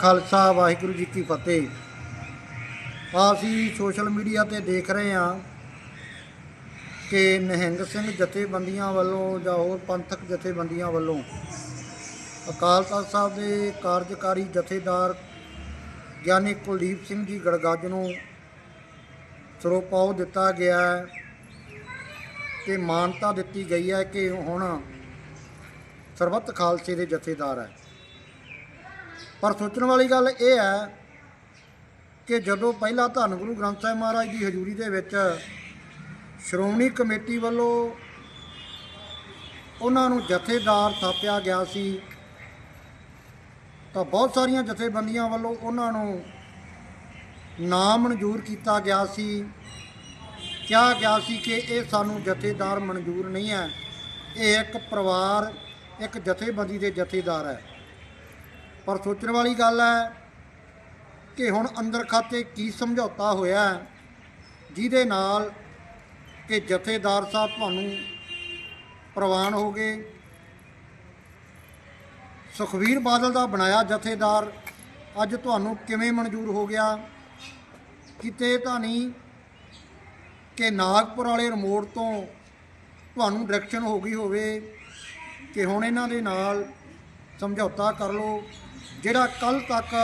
ਖਾਲਸਾ, ਵਾਹਿਗੁਰੂ ਜੀ ਕੀ ਫਤਿਹ। ਅਸੀਂ social media ਤੇ ਦੇਖ ਰਹੇ ਹਾਂ ਕਿ ਨਹਿੰਗ ਸਿੰਘ ਜਥੇਬੰਦੀਆਂ ਵੱਲੋਂ ਜਾਂ ਹੋਰ ਪੰਥਕ ਜਥੇਬੰਦੀਆਂ ਵੱਲੋਂ ਅਕਾਲ ਤਖਤ ਸਾਹਿਬ ਦੇ ਕਾਰਜਕਾਰੀ ਜਥੇਦਾਰ ਗਿਆਨੀ ਕੁਲਦੀਪ ਸਿੰਘ ਜੀ ਗੜਗੱਜ ਨੂੰ ਸਰੋਪਾਉ ਦਿੱਤਾ ਗਿਆ ਹੈ ਤੇ ਮਾਨਤਾ ਦਿੱਤੀ ਗਈ ਹੈ ਕਿ ਹੁਣ ਸਰਬੱਤ ਖਾਲਸੇ ਦੇ ਜਥੇਦਾਰ ਹੈ। ਪਰ ਸੋਚਣ ਵਾਲੀ ਗੱਲ ਇਹ ਹੈ ਕਿ ਜਦੋਂ ਪਹਿਲਾਂ ਧੰਨ ਗੁਰੂ ਗ੍ਰੰਥ ਸਾਹਿਬ ਮਹਾਰਾਜ ਦੀ ਹਜ਼ੂਰੀ ਦੇ ਵਿੱਚ ਸ਼੍ਰੋਮਣੀ ਕਮੇਟੀ ਵੱਲੋਂ ਉਹਨਾਂ ਨੂੰ ਜਥੇਦਾਰ ਥਾਪਿਆ ਗਿਆ ਸੀ, ਤਾਂ ਬਹੁਤ ਸਾਰੀਆਂ ਜਥੇਬੰਦੀਆਂ ਵੱਲੋਂ ਉਹਨਾਂ ਨੂੰ ਨਾਮ ਮਨਜ਼ੂਰ ਕੀਤਾ ਗਿਆ ਸੀ, ਕਿਹਾ ਗਿਆ ਸੀ ਕਿ ਇਹ ਸਾਨੂੰ ਜਥੇਦਾਰ ਮਨਜ਼ੂਰ ਨਹੀਂ ਹੈ। ਇਹ ਇੱਕ ਪਰਿਵਾਰ, ਇੱਕ ਜਥੇਬੰਦੀ ਦੇ ਜਥੇਦਾਰ ਹੈ। ਪਰ ਸੋਚਣ ਵਾਲੀ ਗੱਲ ਹੈ ਕਿ ਹੁਣ ਅੰਦਰ ਖਾਤੇ ਕੀ ਸਮਝੌਤਾ ਹੋਇਆ ਜਿਹਦੇ ਨਾਲ ਕਿ ਜਥੇਦਾਰ ਸਾਹਿਬ ਤੁਹਾਨੂੰ ਪ੍ਰਵਾਨ ਹੋ ਗਏ। ਸੁਖਵੀਰ ਬਾਦਲ ਦਾ ਬਣਾਇਆ ਜਥੇਦਾਰ ਅੱਜ ਤੁਹਾਨੂੰ ਕਿਵੇਂ ਮਨਜ਼ੂਰ ਹੋ ਗਿਆ? ਕਿਤੇ ਤਾਂ ਨਹੀਂ ਕਿ ਨਾਗਪੁਰ ਵਾਲੇ ਰਿਮੋਟ ਤੋਂ ਤੁਹਾਨੂੰ ਡਾਇਰੈਕਸ਼ਨ ਹੋ ਗਈ ਹੋਵੇ ਕਿ ਹੁਣ ਇਹਨਾਂ ਦੇ ਨਾਲ ਸਮਝੌਤਾ ਕਰ ਲਓ। ਜਿਹੜਾ ਕੱਲ ਤੱਕ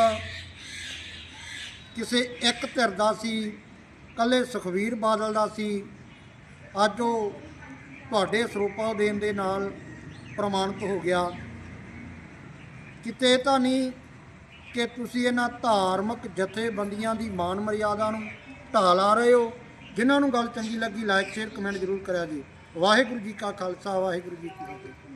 ਕਿਸੇ ਇੱਕ ਧਿਰ ਦਾ ਸੀ ਕੱਲੇ ਸੁਖਵੀਰ ਬਾਦਲ ਦਾ ਸੀ, ਅੱਜ ਉਹ ਤੁਹਾਡੇ ਸਰੂਪਾ ਦੇਣ ਦੇ ਨਾਲ ਪ੍ਰਮਾਣਿਤ ਹੋ ਗਿਆ। ਕਿਤੇ ਤਾਂ ਨਹੀਂ ਕਿ ਤੁਸੀਂ ਇਹਨਾਂ ਧਾਰਮਿਕ ਜਥੇਬੰਦੀਆਂ ਦੀ ਮਾਨ ਮਰਿਆਦਾ ਨੂੰ ਢਾਲ ਆ ਰਹੇ ਹੋ? ਜਿਨ੍ਹਾਂ ਨੂੰ ਗੱਲ ਚੰਗੀ ਲੱਗੀ ਲਾਈਕ ਸ਼ੇਅਰ, ਕਮੈਂਟ ਜ਼ਰੂਰ ਕਰਿਆ ਜੀ। ਵਾਹਿਗੁਰੂ ਜੀ ਕਾ ਖਾਲਸਾ, ਵਾਹਿਗੁਰੂ ਜੀ ਕੀ ਫਤਿਹ।